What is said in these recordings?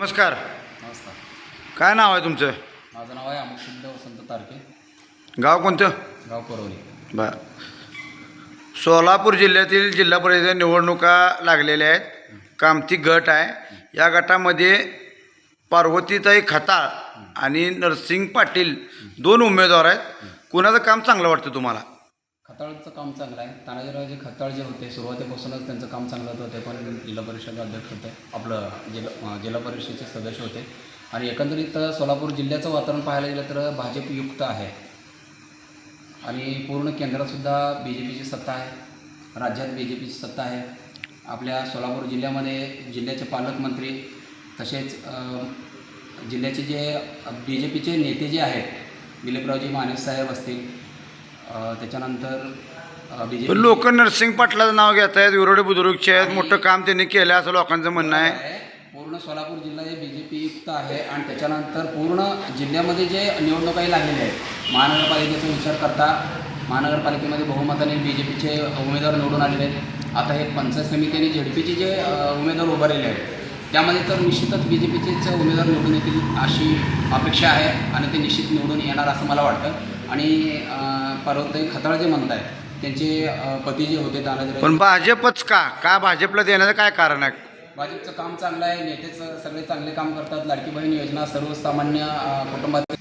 नमस्कार. नमस्कार. काय नाव आहे तुमचं? माझं नाव आहे अमुक सिद्ध वसंत तारके. गाव कोणतं? गाव कोरवली बर. सोलापूर जिल्ह्यातील जिल्हा परिषद निवडणुका लागलेल्या आहेत. कामती गट आहे. या गटामध्ये पार्वतीताई खताळ आणि नरसिंग पाटील दोन उमेदवार आहेत. कुणाचं काम चांगलं वाटतं तुम्हाला? खताळचं काम चांगलं आहे. तानाजीरावजी खताळ जे होते सुरुवातीपासूनच त्यांचं काम चांगलं होतं ते पण जिल्हा परिषद अध्यक्ष होते. आपलं जिल्हा जिल्हा परिषदेचे सदस्य होते. आणि एकंदरीत सोलापूर जिल्ह्याचं वातावरण पाहायला गेलं तर भाजपयुक्त आहे. आणि पूर्ण केंद्रातसुद्धा बी जे पीची सत्ता आहे. राज्यात बी जे पीची सत्ता आहे. आपल्या सोलापूर जिल्ह्यामध्ये जिल्ह्याचे पालकमंत्री तसेच जिल्ह्याचे जे बी जे पीचे नेते जे आहेत दिलीपरावजी माने साहेब असतील त्याच्यानंतर बी जे लोक नरसिंग पाटलाचं नाव घेत आहेत विरोधी बुजुर्गचे आहेत मोठं काम त्यांनी केलं असं लोकांचं म्हणणं आहे. पूर्ण सोलापूर जिल्हा हे बी जे पी युक्त आहे आणि त्याच्यानंतर पूर्ण जिल्ह्यामध्ये जे निवडणुकाही लागलेल्या आहेत महानगरपालिकेचा विचार करता महानगरपालिकेमध्ये बहुमताने बी जे पीचे उमेदवार निवडून आलेले आहेत. आता हे पंचायत समिती आणि झेडपीचे जे उमेदवार उभारलेले आहेत त्यामध्ये तर निश्चितच बी जे पीचेच उमेदवार निवडून येतील अशी अपेक्षा आहे आणि ते निश्चित निवडून येणार असं मला वाटतं. आणि पर्वताई खताळ जे म्हणत आहेत त्यांचे पती जे होते तानाजी पण भाजपच का? का भाजपला देण्याचं काय कारण आहे? भाजपचं काम चांगलं आहे नेतेच सगळे चांगले काम करतात लाडकी बहीण योजना सर्वसामान्य कुटुंबात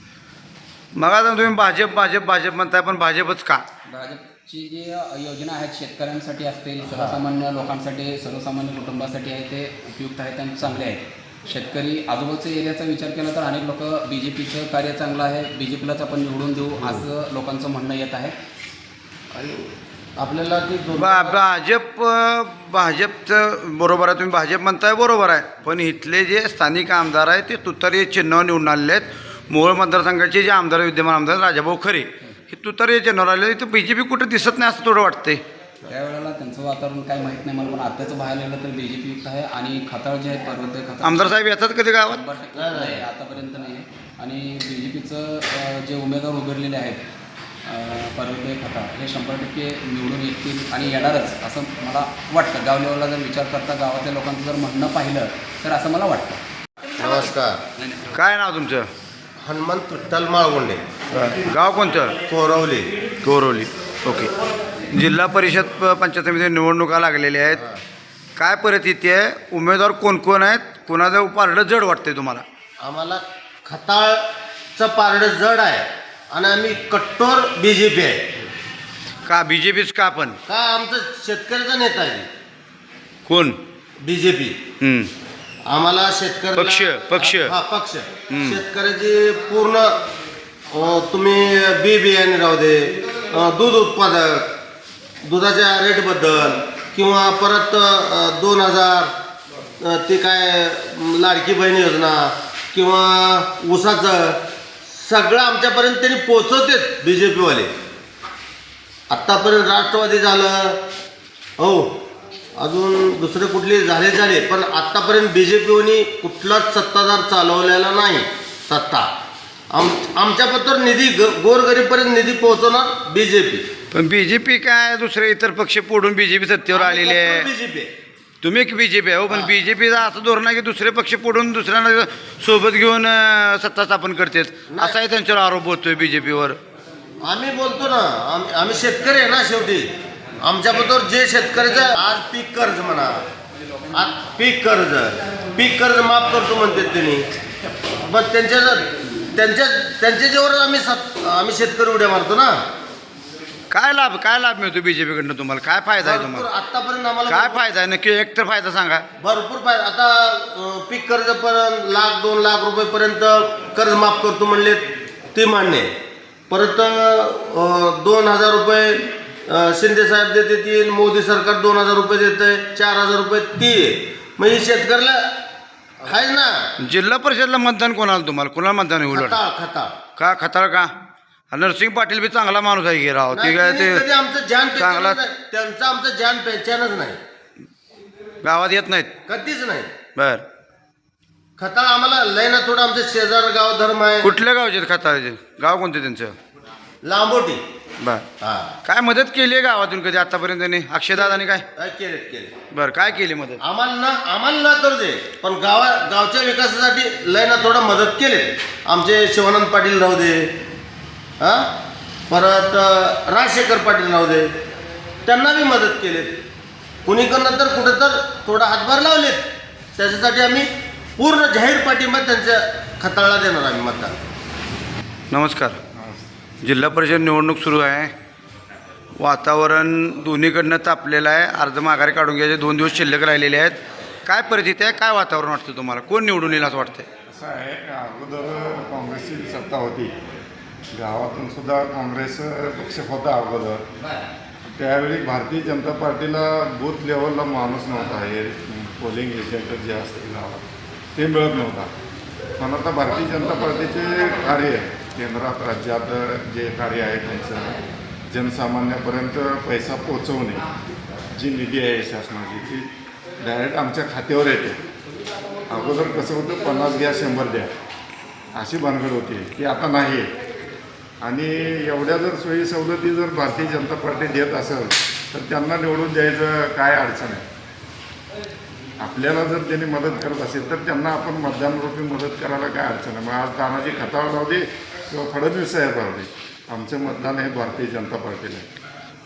मग आता तुम्ही भाजप भाजप भाजप म्हणताय पण भाजपच का? भाजपची जी योजना आहेत शेतकऱ्यांसाठी असतील सर्वसामान्य लोकांसाठी सर्वसामान्य कुटुंबासाठी आहे ते उपयुक्त आहेत आणि चांगले आहेत. शेतकरी आजूबाजूच्या एरियाचा विचार केला तर अनेक लोक बी जे पीचं कार्य चांगलं आहे. बी जे पीलाच आपण निवडून देऊ असं लोकांचं म्हणणं येत आहे. आपल्याला ती दोन बा भाजप भाजपचं बरोबर आहे. तुम्ही भाजप म्हणताय बरोबर आहे. पण इथले जे स्थानिक आमदार आहेत ते तुतारी चिन्ह निवडून आलेले आहेत. मोहोळ मतदारसंघाचे जे आमदार विद्यमान आमदार आहेत, राजाभाऊ खरे हे तुतारी चिन्हावर आलेले इथं बी जे पी कुठं दिसत नाही असं थोडं वाटतंय. त्यावेळेला त्यांचं वातावरण काय माहीत नाही मला पण आत्ताचं पाहायला गेलं तर बी जे पी युक्त आहे आणि खताळ जे आहेत पर्वत खताळ. आमदार साहेब येतात कधी गावात? शंभर टक्के नाही, आतापर्यंत नाही. आहे आणि बी जे पीचं जे उमेदवार उभारलेले आहेत पर्वते खता हे शंभर टक्के निवडून येतील आणि येणारच असं मला वाटतं. गाव लेवलला जर विचार करता गावातल्या लोकांचं जर म्हणणं पाहिलं तर असं मला वाटतं. नमस्कार. काय नाव तुमचं? हनुमंत विठ्ठल माळगुंडे. गाव कोणतं? कोरवली. कोरोली ओके. जिल्हा परिषद पंचायत समिती निवडणुका लागलेल्या आहेत. काय परिस्थिती आहे? उमेदवार कोण कोण आहेत? कोणाचं पारडं जड वाटतंय तुम्हाला? आम्हाला खताळचं पारडं जड आहे आणि आम्ही कट्टोर बी जे पी आहे. का बी जे पीच का पण का आमचं शेतकऱ्याचा नेता आहे? कोण? बी जे पी हम्म. आम्हाला शेतकरी पक्ष, पक्ष. हा पक्ष. शेतकऱ्याची पूर्ण अं, तुम्ही बी बियाणे राहू दे अं, दूध उत्पादक दुधाच्या रेटबद्दल किंवा परत दोन हजार ते काय लाडकी बहीण योजना किंवा ऊसाचं सगळं आमच्यापर्यंत त्यांनी पोचवतेत बी जे पीवाले आत्तापर्यंत राष्ट्रवादी झालं. हो अजून दुसरे कुठले झाले झाले पण आत्तापर्यंत बी जे पीने कुठलाच सत्ताधार चालवलेला नाही सत्ता. आम आमच्याबद्दल निधी ग गोरगरीबपर्यंत निधी पोहोचवणार बी जे पी पण बी जे पी काय? दुसरे इतर पक्ष पोडून बी जे पी सत्तेवर आलेले आहे. तुम्ही एक बी जे पी आहे हो पण. बी जे पीचा असं धोरण आहे की दुसरे पक्ष पोडून दुसऱ्यांना सोबत घेऊन अं, सत्ता स्थापन करतात. असाही त्यांच्यावर आरोप होतोय बी जे पीवर आम्ही बोलतो ना आम्ही आम्ही शेतकरी आहे ना शेवटी. आमच्याबरोबर जे शेतकऱ्याचं आज पीक कर्ज म्हणा. आज पीक कर्ज. पीक कर्ज माफ करतो म्हणतात त्यांनी. मग त्यांच्या त्यांच्या त्यांच्या आम्ही सत आम्ही शेतकरी उड्या मारतो ना काय लाभ काय लाभ मिळतो बी जे पीकडनं तुम्हाला? काय फायदा आहे भरपूर. तुम्हाला आतापर्यंत आम्हाला काय फायदा आहे? नक्की एक तर फायदा सांगा. भरपूर फायदा. आता अं, पीक कर्ज पर्यंत लाख दोन लाख रुपयेपर्यंत कर्ज माफ करतो म्हणले ते मान्य आहे. परत अं, दोन हजार रुपये अं, शिंदे साहेब देते ती मोदी सरकार दोन हजार रुपये देते चार हजार रुपये ती आहे. ही शेतकऱ्याला आहे ना? जिल्हा परिषदला मतदान कोणाला तुम्हाला? कोणाला मतदान आहे उलट? खताळ. का खताळ का? नरसिंग पाटील बी चांगला माणूस आहे की राव. ते काय कधी ते आमचं जान चांगला- पेचानच. त्यांचं आमचं जान पेचानच नाही. गावात येत नाहीत. कधीच नाही. बर. खताळ आम्हाला लय ना थोडं आमचं शेजार गाव धर्म आहे. कुठल्या गावचे आहेत खताळचे गाव कोणते त्यांचं? लांबोटी. बर. हा. काय मदत केली आहे गावातून कधी आतापर्यंत त्यांनी? अक्षयदादानी काय? काय केले केले बरं काय केली मदत? आम्हाला ना आम्हाला ना करू दे. पण गावा गावच्या विकासासाठी लय ना थोडं मदत केले आमचे शिवानंद पाटील राहू दे. हां? परत राजशेखर पाटील राहू दे. त्यांना बी मदत केली कुणीकडनं तर कुठं तर थोडा हातभार लावलेत. त्याच्यासाठी आम्ही पूर्ण जाहीर पाठिंबा त्यांच्या खताळला देणार आम्ही मतदान. नमस्कार. जिल्हा परिषद निवडणूक सुरू आहे. वातावरण दोन्हीकडनं तापलेलं आहे. अर्ज माघारी काढून घ्यायचे. दोन दिवस शिल्लक राहिलेले आहेत. काय परिस्थिती आहे? काय वातावरण वाटतं तुम्हाला? कोण निवडून येईल असं वाटतंय? असं आहे अगोदर काँग्रेसची सत्ता होती. गावातून सुद्धा काँग्रेस पक्ष होता अगोदर. त्यावेळी भारतीय जनता पार्टीला बूथ लेवलला माणूस नव्हता. हे पोलिंग एजंट जे असते गावात ते मिळत नव्हता. पण आता भारतीय जनता पार्टीचे कार्य केंद्रात राज्यात जे कार्य आहे त्यांचं जनसामान्यापर्यंत पैसा पोचवणे जी निधी आहे शासनाची ती डायरेक्ट आमच्या खात्यावर येते. अगोदर कसं होतं पन्नास घ्या शंभर द्या. अशी भानगड होती. की आता नाही आहे. आणि एवढ्या जर सोयी सवलती जर भारतीय जनता पार्टी देत असेल तर त्यांना निवडून द्यायचं काय अडचण आहे? आपल्याला जर त्यांनी मदत करत असेल तर त्यांना आपण मतदानरूपी मदत करायला काय अडचण आहे? मग आज तानाजी खताळ राहू दे किंवा फडणवीस साहेब राहू दे. आमचं मतदान हे भारतीय जनता पार्टीला आहे.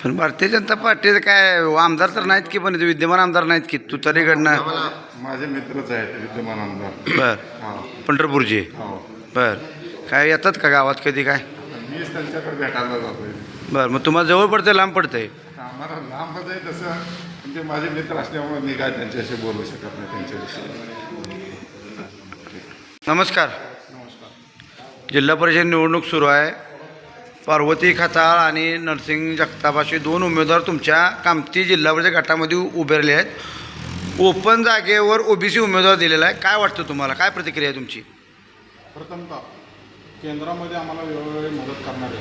पण भारतीय जनता पार्टीचं काय आमदार तर नाहीत की पण विद्यमान आमदार नाहीत की? तुतारीकडनं माझे मित्रच आहेत विद्यमान आमदार. बर. हा. पंढरपूरचे. हो. बर. काय येतात का गावात कधी काय? मीच त्यांच्याकडे भेटायला जातोय. बरं मग तुम्हाला जवळ पडतंय लांब पडतंय? आम्हाला लांबच आहे तसं. ते माझे मित्र असल्यामुळे मी काय त्यांच्याशी बोलू शकत नाही त्यांच्याविषयी. नमस्कार. जिल्हा परिषद निवडणूक सुरू आहे. पार्वती खताळ आणि नरसिंग जगताप असे दोन उमेदवार तुमच्या कामती जिल्हा परिषद गटामध्ये उभारले आहेत. ओपन जागेवर ओबीसी उमेदवार दिलेला आहे. काय वाटतं तुम्हाला? काय प्रतिक्रिया आहे तुमची? प्रथमतः केंद्रामध्ये आम्हाला वेळोवेळी मदत करणारे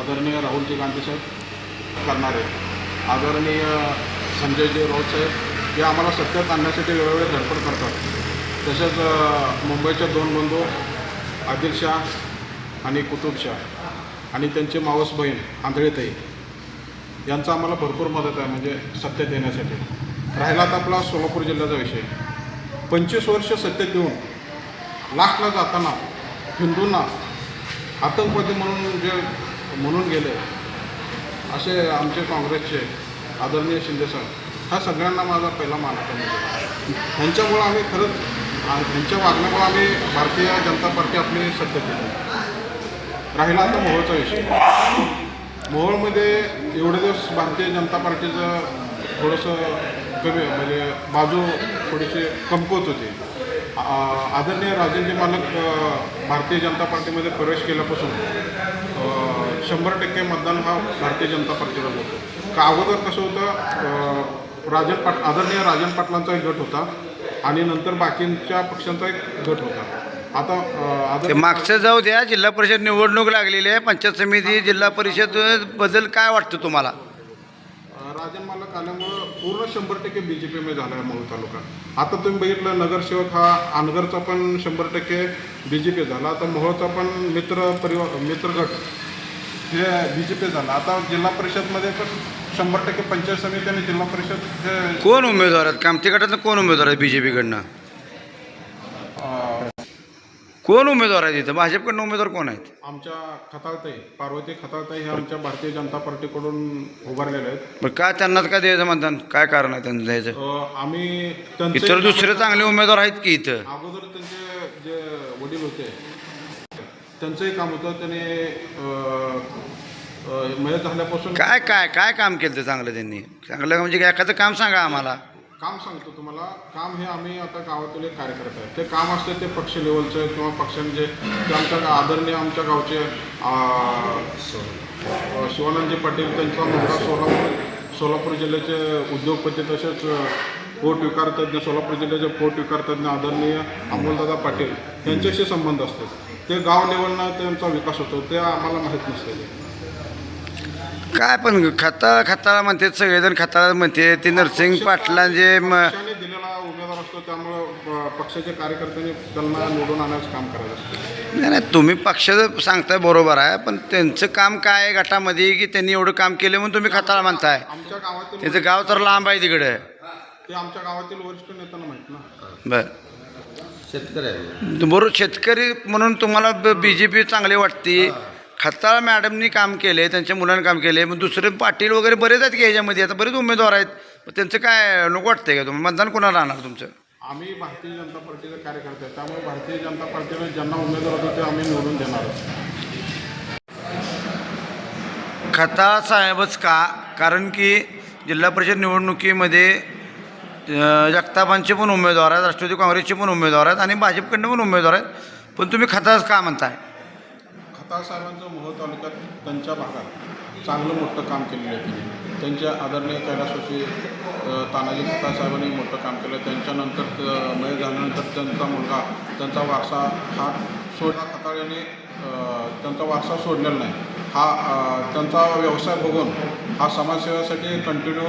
आदरणीय राहुलजी गांधी साहेब करणारे आदरणीय संजयजी राऊत साहेब हे आम्हाला सत्यात आणण्यासाठी वेळोवेळी धडपड करतात. तसेच मुंबईच्या मुंबईचे दोन बंधू आदिल शाह आणि कुतुब शाह आणि त्यांची मावस बहीण आंधळीताई यांचा आम्हाला भरपूर मदत आहे म्हणजे सत्तेत येण्यासाठी राहिला तर आपला सोलापूर जिल्ह्याचा विषय. पंचवीस वर्ष सत्तेत देऊन लास्टला जाताना हिंदूंना आतंकवादी म्हणून जे म्हणून गेले असे आमचे काँग्रेसचे आदरणीय शिंदेसाहेब ह्या सगळ्यांना माझा पहिला मानता ह्यांच्यामुळं आम्ही खरंच ह्यांच्या वागण्यामुळं आम्ही भारतीय जनता पार्टी आपली सत्य केली. राहिला आता मोहोळचा विषय. मोहोळमध्ये एवढे दिवस भारतीय जनता पार्टीचं थोडंसं कमी म्हणजे बाजू थोडीशी कमकुवत होती. आदरणीय राजेंद्र मालक भारतीय जनता पार्टीमध्ये प्रवेश केल्यापासून शंभर टक्के मतदान हा भारतीय जनता पार्टीला होतो. का अगोदर कसं होतं राजन पाट आदरणीय राजन पाटलांचा एक गट होता आणि नंतर बाकींच्या पक्षांचा एक गट होता. आता मागचं जाऊ द्या जिल्हा परिषद निवडणूक लागलेली आहे पंचायत समिती जिल्हा परिषदबद्दल काय वाटतं तुम्हाला? राजन मालक आल्यामुळं पूर्ण शंभर टक्के बी जे पीमध्ये झाला आहे मोहोळ तालुका. आता तुम्ही बघितलं नगरसेवक हा अनगरचा पण शंभर टक्के बी जे पी झाला. आता मोहोळचा पण मित्र परिवार मित्र गट हे बी जे पी झाला. आता जिल्हा परिषदमध्ये पण शंभर टक्के पंचायत समिती आणि जिल्हा परिषद हे कोण उमेदवार आहेत? कामती गटातनं कोण उमेदवार आहेत बी जे पीकडनं कोण उमेदवार आहेत इथं? भाजपकडनं उमेदवार कोण आहेत? आमच्या खताळताई पार्वती खताळताई हे आमच्या भारतीय जनता पार्टीकडून उभारलेले आहेत. बरं काय त्यांनाच काय द्यायचं मतदान? काय कारण आहे त्यांचं द्यायचं? अं, आम्ही त्यांचं इतर दुसरे चांगले उमेदवार आहेत की इथं? अगोदर त्यांचे जे वडील होते त्यांचंही काम होतं त्याने अं, अं, मयत झाल्यापासून काय काय काय काम केलं ते चांगलं त्यांनी? चांगलं म्हणजे काय एखादं काम सांगा आम्हाला. काम सांगतो तुम्हाला. काम हे आम्ही आता गावातील एक कार्यकर्ता आहे ते काम असते ते पक्ष लेवलचं किंवा पक्षांचे ते आमच्या आदरणीय आमच्या गावचे अं, शिवानंदजी पाटील त्यांचा मुलगा सोलापूर सोलापूर जिल्ह्याचे उद्योगपती तसेच पोट विकारतज्ञ सोलापूर जिल्ह्याचे पोट विकारतज्ञ आदरणीय अमोलदादा पाटील यांच्याशी संबंध असतात ते गाव लेवलनं त्यांचा विकास होतो. ते आम्हाला माहीत नसते काय पण खताळ खताळा म्हणते सगळेजण खताळा म्हणते. ते नरसिंग पाटलांचे म पक्षाने दिलेला उमेदवार असतो असतो त्यामुळं प- पक्षाच्या कार्यकर्त्यांनी त्यांना निवडून आणायचं काम करायचं असतं. नाही नाही तुम्ही पक्षाचं सांगताय बरोबर आहे पण त्यांचं काम काय आहे गटामध्ये की त्यांनी एवढं काम केलं म्हणून तुम्ही खताळ म्हणताय? आमच्या गावातील त्याचं गाव तर लांब आहे तिकडे. ते आमच्या गावातील वरिष्ठ नेत्यांना माहीत ना. बर. शेतकरी आहे. बरोबर शेतकरी म्हणून तुम्हाला बी जे पी चांगली वाटते. खताळ मॅडमनी काम केले त्यांच्या मुलांनी काम केले मग दुसरे पाटील वगैरे बरेच आहेत की ह्याच्यामध्ये आता बरेच उमेदवार आहेत. मग त्यांचं काय नको वाटतंय का तुम्ही मतदान कोणाला राहणार तुमचं? आम्ही भारतीय जनता पार्टीचे कार्यकर्ते आहे त्यामुळे भारतीय जनता पार्टीने ज्यांना उमेदवार होते ते आम्ही निवडून देणार आहोत. खताळ साहेबच का? कारण की जिल्हा परिषद निवडणुकीमध्ये अं, जगतापांचे पण उमेदवार आहेत राष्ट्रवादी काँग्रेसचे पण उमेदवार आहेत आणि भाजपकडनं पण उमेदवार आहेत. पण तुम्ही खताळच का म्हणताय? तासाहेबांचं साहेबांचं मोहोळ तालुक्यात त्यांच्या भागात चांगलं मोठं काम केलेलं आहे त्यांनी त्यांच्या आदरणीय कैलासवासी तानाजी खताळ साहेबांनी मोठं काम केलं. त्यांच्यानंतर मय झाल्यानंतर त्यांचा मुलगा त्यांचा वारसा हा सोडा खताळ्याने त्यांचा वारसा सोडलेला नाही. हा त्यांचा व्यवसाय बघून हा समाजसेवेसाठी कंटिन्यू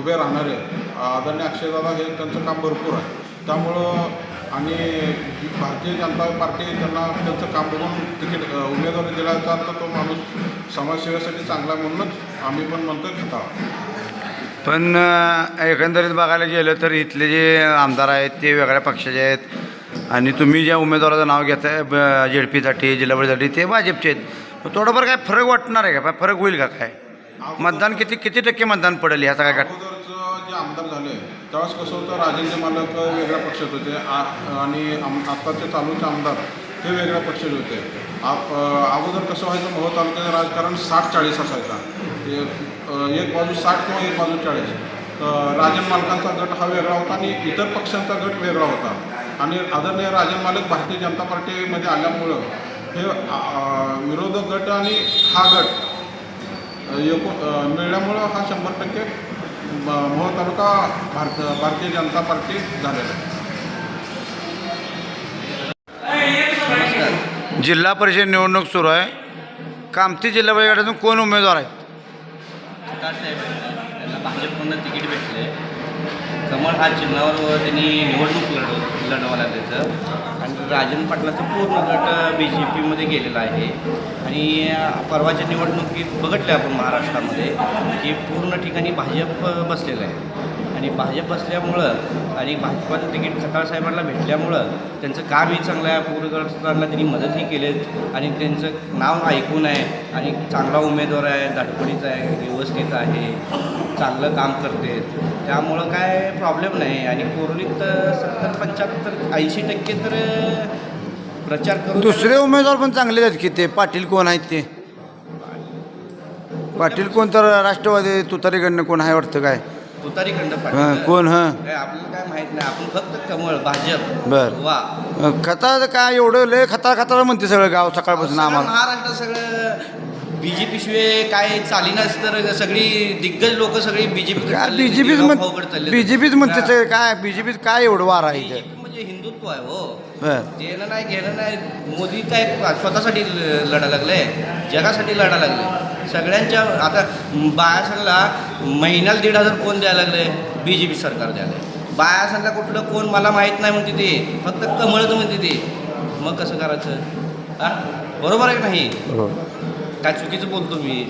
उभे राहणारे आदरणीय अक्षयदादा हे त्यांचं काम भरपूर आहे. त्यामुळं आणि भारतीय जनता पार्टी त्यांना त्यांचं काम बघून तिकीट उमेदवारी दिल्याचा तर तो माणूस समाजसेवेसाठी चांगला म्हणूनच आम्ही पण म्हणतोय खताळा पण एकंदरीत बघायला गेलं तर इथले जे आमदार आहेत ते वेगळ्या पक्षाचे आहेत. आणि तुम्ही ज्या उमेदवाराचं नाव घेताय जेडपीसाठी जिल्हा परिषदेसाठी ते भाजपचे आहेत. थोडंफार काय फरक वाटणार आहे का? काय फरक होईल का काय? मतदान किती किती टक्के मतदान पडेल ह्याचा काय अगोदरचं जे आमदार झाले त्यावेळेस कसं होतं राजेंद्र मालक वेगळ्या पक्षात होते. आ- आणि आम आत्ताचे चालूचे आमदार हे वेगळ्या पक्षात होते. आप अगोदर कसं व्हायचं मोहोळ तालुक्याचं राजकारण साठ चाळीस असायचा. एक बाजू साठ किंवा एक बाजू चाळीस. राजन मालकांचा गट हा वेगळा होता आणि इतर पक्षांचा गट वेगळा होता. आणि आदरणीय राजन मालक भारतीय जनता पार्टीमध्ये आल्यामुळं हे विरोधक गट आणि हा गट एकूण मिळल्यामुळं हा शंभर टक्के मोहोळ तालुका भारत भारतीय जनता पार्टी झालेला आहे. जिल्हा परिषद निवडणूक सुरू आहे. कामती जिल्हा परिषदेतून कोण उमेदवार आहेत? साहेब भाजपकडून तिकीट भेटले. कमळ हा चिन्हावर त्यांनी निवडणूक लढव लढवा त्याचं आणि राजन पाटलाचं पूर्ण गट बी जे पीमध्ये गेलेला आहे. आणि परवाच्या निवडणुकीत बघितलं आपण महाराष्ट्रामध्ये की पूर्ण ठिकाणी भाजप बसलेलं आहे. आणि भाजप बसल्यामुळं आणि भाजपाचं तिकीट खताळ साहेबांना भेटल्यामुळं त्यांचं कामही चांगलं आहे. पूरग्रस्तांना त्यांनी मदतही केली आणि त्यांचं नाव ऐकून आहे आणि चांगला उमेदवार आहे धडपडीचा आहे व्यवस्थित आहे चांगलं काम करते. त्यामुळं काय प्रॉब्लेम नाही. आणि कोरोनीत सत्तर पंच्याहत्तर ऐंशी टक्के तर प्रचार करून दुसरे उमेदवार पण चांगले आहेत की ते? पाटील कोण आहेत ते? पाटील कोण तर राष्ट्रवादी तुतारीकडनं कोण आहे वाटतं काय? हां कोण हां? आपल्याला काय माहीत नाही आपण फक्त कमळ भाजप बर. वा खता काय एवढं लय खता खता म्हणते सगळं गाव सकाळपासून आम्हाला. महाराष्ट्र सगळं बीजेपी शिवाय काय चालीनाच तर सगळी दिग्गज लोक सगळी बीजेपी काय बीजेपीच म्हण बीजेपीच म्हणते सगळे काय बीजेपीत काय एवढं वार आहे इथं? म्हणजे हिंदुत्व आहे हो. बर. देणं नाही घेणं नाही. मोदी काय स्वतःसाठी लढा लागले जगासाठी लढा लागले सगळ्यांच्या आता बायासांना महिन्याला दीड हजार कोण द्यायला लागले बी जे पी सरकार द्यायला. बायासांना कुठलं कोण मला माहीत नाही म्हणते ते फक्त कमळच म्हणते ते. मग कसं करायचं? हा? बरोबर आहे की नाही? बरोबर काय चुकीचं बोलतो मी?